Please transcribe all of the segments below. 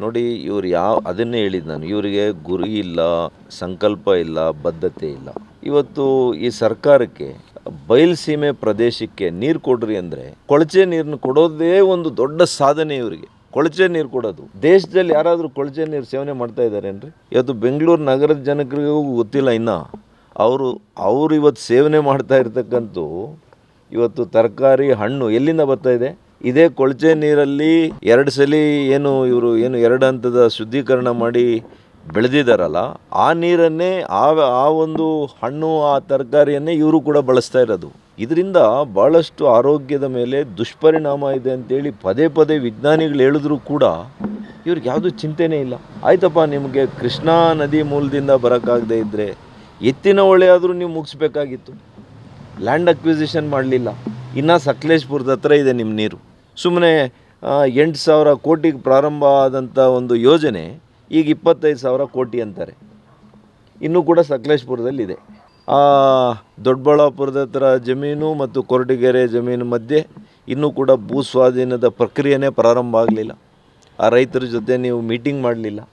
ನೋಡಿ, ಇವ್ರು ಯಾವ, ಅದನ್ನೇ ಹೇಳಿದ್ದು ನಾನು. ಇವರಿಗೆ ಗುರಿ ಇಲ್ಲ, ಸಂಕಲ್ಪ ಇಲ್ಲ, ಬದ್ಧತೆ ಇಲ್ಲ. ಇವತ್ತು ಈ ಸರ್ಕಾರಕ್ಕೆ ಬಯಲುಸೀಮೆ ಪ್ರದೇಶಕ್ಕೆ ನೀರು ಕೊಡ್ರಿ ಅಂದರೆ ಕೊಳಚೆ ನೀರನ್ನು ಕೊಡೋದೇ ಒಂದು ದೊಡ್ಡ ಸಾಧನೆ ಇವರಿಗೆ. ಕೊಳಚೆ ನೀರು ಕೊಡೋದು. ದೇಶದಲ್ಲಿ ಯಾರಾದರೂ ಕೊಳಚೆ ನೀರು ಸೇವನೆ ಮಾಡ್ತಾ ಇದ್ದಾರೇನ್ರಿ? ಇವತ್ತು ಬೆಂಗಳೂರು ನಗರದ ಜನರಿಗೂ ಗೊತ್ತಿಲ್ಲ ಇನ್ನ. ಅವರು ಅವರು ಇವತ್ತು ಸೇವನೆ ಮಾಡ್ತಾ ಇರ್ತಕ್ಕಂಥ ಇವತ್ತು ತರಕಾರಿ ಹಣ್ಣು ಎಲ್ಲಿಂದ ಬರ್ತಾ ಇದೆ? ಇದೇ ಕೊಳಚೆ ನೀರಲ್ಲಿ ಎರಡು ಸಲ ಏನು ಇವರು ಏನು ಎರಡು ಹಂತದ ಶುದ್ಧೀಕರಣ ಮಾಡಿ ಬೆಳೆದಿದ್ದಾರಲ್ಲ, ಆ ನೀರನ್ನೇ ಆ ಆ ಒಂದು ಹಣ್ಣು, ಆ ತರಕಾರಿಯನ್ನೇ ಇವರು ಕೂಡ ಬಳಸ್ತಾ ಇರೋದು. ಇದರಿಂದ ಭಾಳಷ್ಟು ಆರೋಗ್ಯದ ಮೇಲೆ ದುಷ್ಪರಿಣಾಮ ಇದೆ ಅಂತೇಳಿ ಪದೇ ಪದೇ ವಿಜ್ಞಾನಿಗಳು ಹೇಳಿದ್ರು ಕೂಡ ಇವ್ರಿಗೆ ಯಾವುದೂ ಚಿಂತೆನೇ ಇಲ್ಲ. ಆಯ್ತಪ್ಪ, ನಿಮಗೆ ಕೃಷ್ಣಾ ನದಿ ಮೂಲದಿಂದ ಬರೋಕ್ಕಾಗದೆ ಇದ್ದರೆ ಎತ್ತಿನ ಹೊಳೆ ಆದರೂ ನೀವು ಮುಗಿಸ್ಬೇಕಾಗಿತ್ತು. ಲ್ಯಾಂಡ್ ಅಕ್ವಿಸಿಷನ್ ಮಾಡಲಿಲ್ಲ. ಇನ್ನು ಸಕಲೇಶ್ಪುರದ ಹತ್ರ ಇದೆ ನಿಮ್ಮ ನೀರು. ಸುಮ್ಮನೆ ಎಂಟು ಸಾವಿರ ಕೋಟಿಗೆ ಪ್ರಾರಂಭ ಆದಂಥ ಒಂದು ಯೋಜನೆ ಈಗ ಇಪ್ಪತ್ತೈದು ಸಾವಿರ ಕೋಟಿ ಅಂತಾರೆ. ಇನ್ನೂ ಕೂಡ ಸಕಲೇಶ್ಪುರದಲ್ಲಿದೆ. ಆ, ದೊಡ್ಡಬಳ್ಳಾಪುರದ ಹತ್ರ ಜಮೀನು ಮತ್ತು ಕೊರಟಗೆರೆ ಜಮೀನು ಮಧ್ಯೆ ಇನ್ನೂ ಕೂಡ ಭೂ ಸ್ವಾಧೀನದ ಪ್ರಕ್ರಿಯೆನೇ ಪ್ರಾರಂಭ ಆಗಲಿಲ್ಲ. ಆ ರೈತರ ಜೊತೆ ನೀವು ಮೀಟಿಂಗ್ ಮಾಡಲಿಲ್ಲ.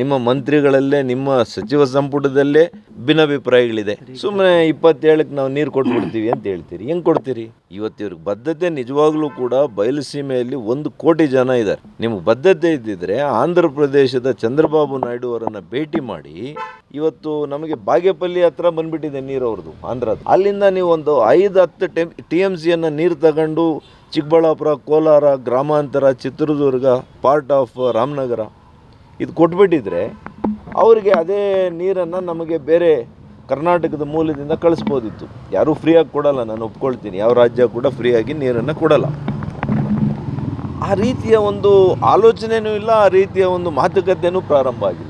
ನಿಮ್ಮ ಮಂತ್ರಿಗಳಲ್ಲೇ, ನಿಮ್ಮ ಸಚಿವ ಸಂಪುಟದಲ್ಲೇ ಭಿನ್ನಾಭಿಪ್ರಾಯಗಳಿದೆ. ಸುಮ್ಮನೆ ಇಪ್ಪತ್ತೇಳಕ್ಕೆ ನಾವು ನೀರು ಕೊಟ್ಬಿಡ್ತೀವಿ ಅಂತ ಹೇಳ್ತೀರಿ. ಹೆಂಗೆ ಕೊಡ್ತೀರಿ? ಇವತ್ತು ಇವ್ರಿಗೆ ಬದ್ಧತೆ ನಿಜವಾಗ್ಲೂ ಕೂಡ ಬಯಲುಸೀಮೆಯಲ್ಲಿ ಒಂದು ಕೋಟಿ ಜನ ಇದ್ದಾರೆ. ನಿಮ್ಗೆ ಬದ್ಧತೆ ಇದ್ದಿದ್ರೆ ಆಂಧ್ರ ಪ್ರದೇಶದ ಚಂದ್ರಬಾಬು ನಾಯ್ಡು ಅವರನ್ನು ಭೇಟಿ ಮಾಡಿ, ಇವತ್ತು ನಮಗೆ ಬಾಗೇಪಲ್ಲಿ ಹತ್ರ ಬಂದ್ಬಿಟ್ಟಿದೆ ನೀರು ಅವ್ರದ್ದು ಆಂಧ್ರದ ಅಲ್ಲಿಂದ ನೀವು ಒಂದು ಐದು, ಹತ್ತು ಟೆಮ್ ಟಿ ಎಂ ಸಿಯನ್ನು ನೀರು ತಗೊಂಡು ಚಿಕ್ಕಬಳ್ಳಾಪುರ, ಕೋಲಾರ, ಗ್ರಾಮಾಂತರ, ಚಿತ್ರದುರ್ಗ ಪಾರ್ಟ್ ಆಫ್ ರಾಮನಗರ ಇದು ಕೊಟ್ಬಿಟ್ಟಿದ್ರೆ ಅವರಿಗೆ ಅದೇ ನೀರನ್ನು ನಮಗೆ ಬೇರೆ ಕರ್ನಾಟಕದ ಮೂಲದಿಂದ ಕಳಿಸ್ಬೋದಿತ್ತು. ಯಾರೂ ಫ್ರೀಯಾಗಿ ಕೊಡಲ್ಲ, ನಾನು ಒಪ್ಕೊಳ್ತೀನಿ. ಯಾವ ರಾಜ್ಯ ಕೂಡ ಫ್ರೀಯಾಗಿ ನೀರನ್ನು ಕೊಡಲ್ಲ. ಆ ರೀತಿಯ ಒಂದು ಆಲೋಚನೆಯೂ ಇಲ್ಲ, ಆ ರೀತಿಯ ಒಂದು ಮಾತುಕತೆಯೂ ಪ್ರಾರಂಭ ಆಗಿಲ್ಲ.